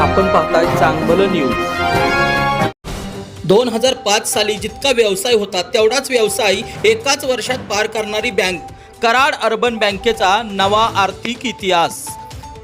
आपण पाहताय चांगलं न्यूज दोन हजार पाच साली जितका व्यवसाय होता तेवढाच व्यवसाय एकाच वर्षात पार करणारी बँक कराड अर्बन बँकेचा नवा आर्थिक इतिहास.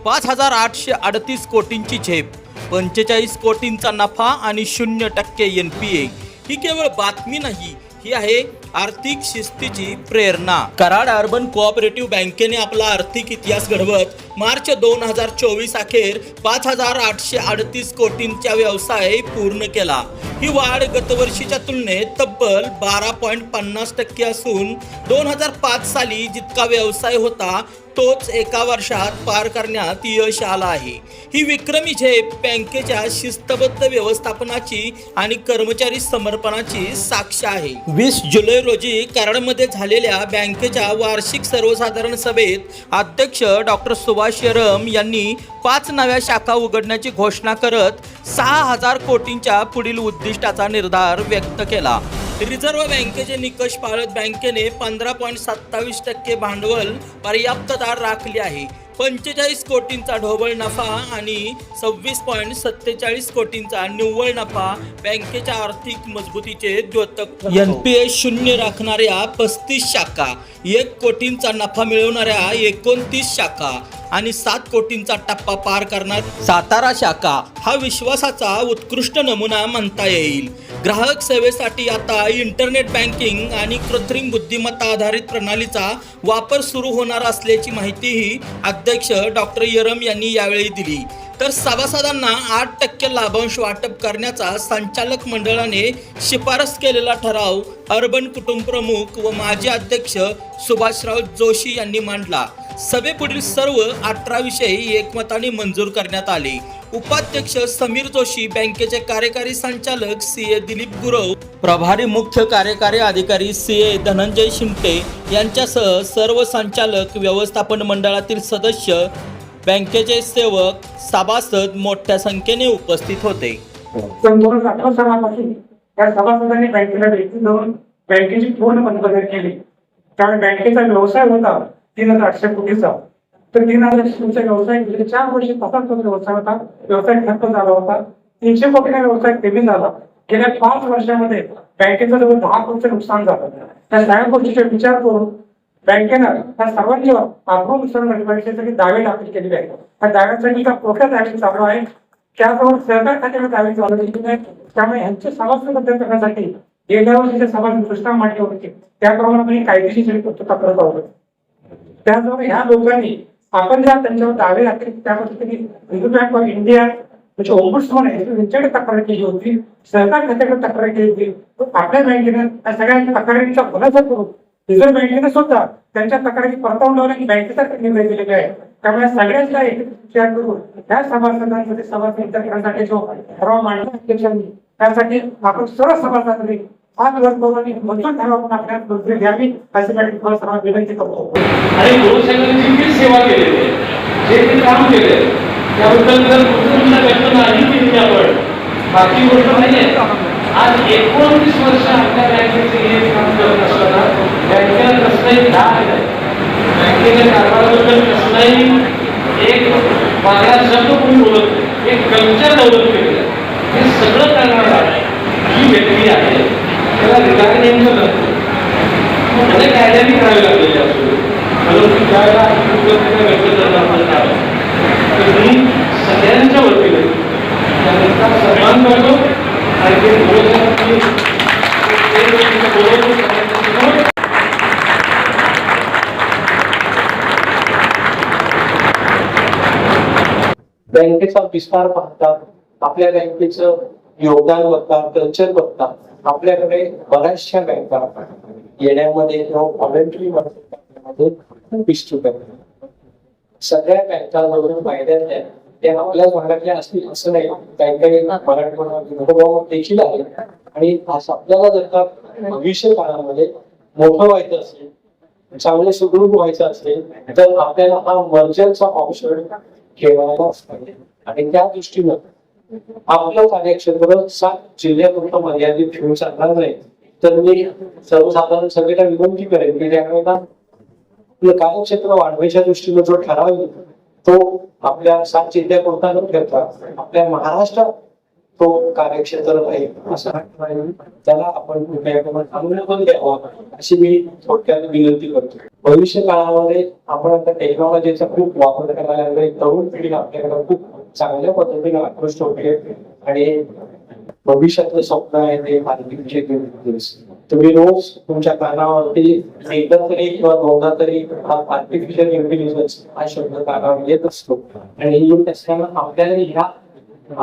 पाच हजार आठशे अडतीस कोटींची झेप पंचेचाळीस कोटींचा नफा आणि शून्य टक्के एन पी ए ही केवळ बातमी नाही ही आहे आर्थिक शिस्तीची प्रेरणा. कराड अर्बन कोऑपरेटिव्ह बँकेने आपला आर्थिक इतिहास घडवत मार्च दोन हजार चोवीस अखेर पाच हजार आठशे अडतीस कोटींचा व्यवसाय पूर्ण केला. ही वाढ गतवर्षीच्या तुलनेत तब्बल बारा पॉईंट पन्नास टक्के असून दोन हजार पाच साली जितका व्यवसाय होता तोच एका वर्षात पार करण्यात यश आलं आहे. ही विक्रमी झेप बँकेच्या शिस्तबद्ध व्यवस्थापनाची आणि कर्मचारी समर्पणाची साक्ष आहे. वीस जुलै रोजी कराडमध्ये झालेल्या बँकेच्या वार्षिक सर्वसाधारण सभेत अध्यक्ष डॉक्टर सुभाष शरम यांनी पाच नव्या शाखा उघडण्याची घोषणा करत सहा हजार कोटींच्या पुढील उद्दिष्टाचा निर्धार व्यक्त केला. रिझर्व्ह बँकेचे निकष पाळत बँकेने पंधरा पॉईंट सत्तावीस टक्के भांडवल पर्याप्तता राखली आहे. पंचेचाळीस कोटींचा ढोबळ नफा आणि सव्वीस पॉईंट सत्तेचाळीस कोटींचा निव्वळ नफा बँकेच्या आर्थिक मजबूतीचे द्योतक. एन पी एस शून्य राखणाऱ्या पस्तीस शाखा एक कोटींचा नफा मिळवणाऱ्या एकोणतीस शाखा आणि सात कोटींचा टप्पा पार करणार सातारा शाखा हा विश्वासाचा उत्कृष्ट नमुना म्हणता येईल. ग्राहक सेवेसाठी आता इंटरनेट बँकिंग आणि कृत्रिम बुद्धिमत्ता आधारित प्रणालीचा वापर सुरू होणार असल्याची माहितीही अध्यक्ष डॉक्टर यरम यांनी यावेळी दिली. तर सभासदांना आठ टक्के लाभांश वाटप करण्याचा संचालक मंडळाने शिफारस केलेला ठराव अर्बन कुटुंब प्रमुख व माजी अध्यक्ष सुभाषराव जोशी यांनी मांडला. सभेपुढील सर्व अठरा विषय एकमताने मंजूर करण्यात आले. उपाध्यक्ष समीर जोशी बँकेचे कार्यकारी संचालक सी ए दिलीप गुरव प्रभारी मुख्य कार्यकारी अधिकारी सी ए धनंजय शिमटे यांच्यासह सर्व संचालक व्यवस्थापन मंडळातील सदस्य बँकेचे सेवक सभासद मोठ्या संख्येने उपस्थित होते. दोन अठरा सालापासून या सभासदांनी बँकेला भेटी देऊन बँकेची पूर्ण बंदबंदी केली. कारण बँकेचा व्यवसाय होता तीन हजार आठशे कोटीचा. तर तीन हजार कोटीचा व्यवसाय गेले चार वर्षी तसाच तो व्यवसाय होता. व्यवसाय ठप्प झाला होता. तीनशे कोटीचा व्यवसाय कमी झाला. गेल्या पाच वर्षामध्ये बँकेचं जवळ दहा कोटीचं नुकसान झालं. त्या सगळ्या गोष्टीचा विचार करून बँकेनं त्या सर्वांनी आग्रह नुकसान भरपाईसाठी दावे दाखल केलेले आहेत. त्या दाव्यासाठी का प्रोसेस ऍक्शन चालू आहे? त्याचबरोबर सरकार खात्याने दावे चालू केलेले आहेत त्यामुळे यांचे सभासद रद्द करण्यासाठी गेल्या वर्षीच्या सभासद घोषणा मांडली होती त्याप्रमाणे आपण कायदेशीर पूर्तता करत आहोत. त्याचबरोबर ह्या लोकांनी आपण ज्या त्यांच्यावर दावे दाखल त्या पद्धतीने रिझर्व्ह बँक ऑफ इंडिया म्हणजे ओम्बुड्समन आहे त्यांच्याकडे तक्रार केली होती सरकार खात्याकडे तक्रार केली होती. आपल्या बँकेनं त्या सगळ्या तक्रारींचा खुलासा करून रिझर्व्ह बँकेने सुद्धा त्यांच्या तक्रारी परतावून लावल्या की बँकेचा निर्णय दिलेला आहे त्यामुळे सगळ्यांचा शेअर करून त्या सभासदांमध्ये सभासद करण्यासाठी जो ठराव मांडला अध्यक्षांनी त्यासाठी आपण सर्व सभासदांनी हात मंजूर ठराव म्हणून आपल्याला मंजुरी द्यावी अशी तुम्हाला सर्वांना विनंती करतो. आणि जी सेवा केलेली जे ते काम केले त्याबद्दल जर व्यक्त नाही केली आपण बाकी गोष्ट नाही आज एकोणतीस वर्ष आपल्या बँकेचे हे काम करत असताना बँकेला कसलाही लाभ बँकेच्या कारभाराबद्दल कसलाही एक माझ्या शब्द कोणी बोलत एक कल्चर डेव्हलप केलेलं आहे हे सगळं करणारा ही व्यक्ती आहे त्याला रिटायर नेमकं नसतं म्हणजे कायद्याने करावे लागलेले असतो परंतु ज्यावेळेला आपण कृतज्ञता व्यक्त करत आपण आलो तर मी सगळ्यांच्या वतीने त्यांचा सन्मान करतो आणि ते बोलत की ते लोक बोलवतो सगळ्यांच्यासमोर. बँकेचा विस्तार पाहतात आपल्या बँकेचं योगदान बघतात कल्चर बघतात आपल्याकडे बऱ्याचशा बँका येण्यामध्ये किंवा व्हॉलेंटरी मध्ये खूप इच्छुक सगळ्या बँकांमधून फायद्यात आहेत ते आपल्याच भागातल्या असतील असं नाही. बँका मराठवाडा मराठी देखील आहे. आणि आपल्याला जर का भविष्य काळामध्ये मोठं व्हायचं असेल चांगले सुदृढ व्हायचं असेल तर आपल्याला हा मर्जरचा ऑप्शन ठेवायलाच पाहिजे आणि त्या दृष्टीनं आपलं कार्यक्षेत्र सात जिल्ह्यापुरतं मर्यादित ठेवू चालणार नाही. तर मी सर्वसाधारण सगळ्यांना विनंती करेन की त्यावेळेला आपलं कार्यक्षेत्र वाढवायच्या दृष्टीनं जो ठराव तो आपल्या सात जिल्ह्यापुरता न ठेवता आपल्या महाराष्ट्रात तो कार्यक्षेत्र राहील असं त्याला आपण कृपया अनुमोदन द्यावं अशी मी थोडक्यात विनंती करतो भविष्य काळामध्ये आपण आता टेक्नॉलॉजीचा खूप वापर करायला लागलोय. तरुण पिढी आपल्याकडे खूप चांगल्या पद्धतीने आकृष्ट होते. आणि भविष्यातलं स्वप्न आहे ते मार्केटचे तुम्ही रोज तुमच्या कानावरती एकदा तरी किंवा दोनदा तरी हा आर्टिफिशियल इंटेलिजन्स हा शब्द कानावर येत असतो. आणि येत असताना आपल्याला ह्या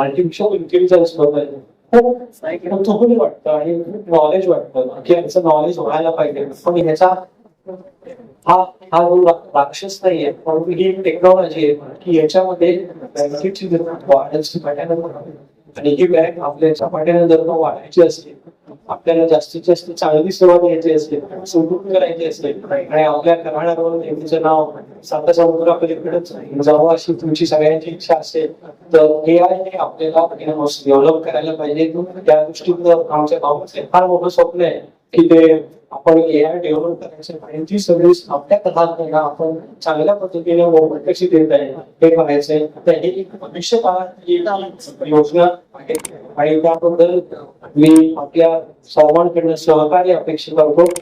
आर्टिफिशियल इंटेलिजन्सबद्दल खूप कुतूहल वाटतं आणि नॉलेज वाटतं. की याचं नॉलेज व्हायला पाहिजे. पण ह्याचा हा हा जो राक्षस नाहीये परंतु ही एक टेक्नॉलॉजी आहे की याच्यामध्ये बँकेची जर वाढायची पाठ्यानं आणि ही बँक आपल्या झपाट्याने जर वाढायची असेल आपल्याला जास्तीत जास्त चांगली सेवा द्यायची असेल सुटून करायची असेल आणि आपल्या कर्नाटकावर नेहमीचं नाव साता समुद्रापलीकडेच जावं अशी तुमची सगळ्यांची इच्छा असेल तर हे आय हे आपल्याला डेव्हलप करायला पाहिजे. त्या दृष्टीनं आमच्या गावाचे फार मोठं स्वप्न आहे की ते आपण एआय डेव्हलप करायचं त्यांची सर्व्हिस आपल्या कथांना आपण चांगल्या पद्धतीने मोफत कशी देत आहे हे पाहायचंय. तर हे एक भविष्य काळात एक योजना आहे. आणि त्याबद्दल मी आपल्या सर्वांकडनं सहकार्य अपेक्षित करतो.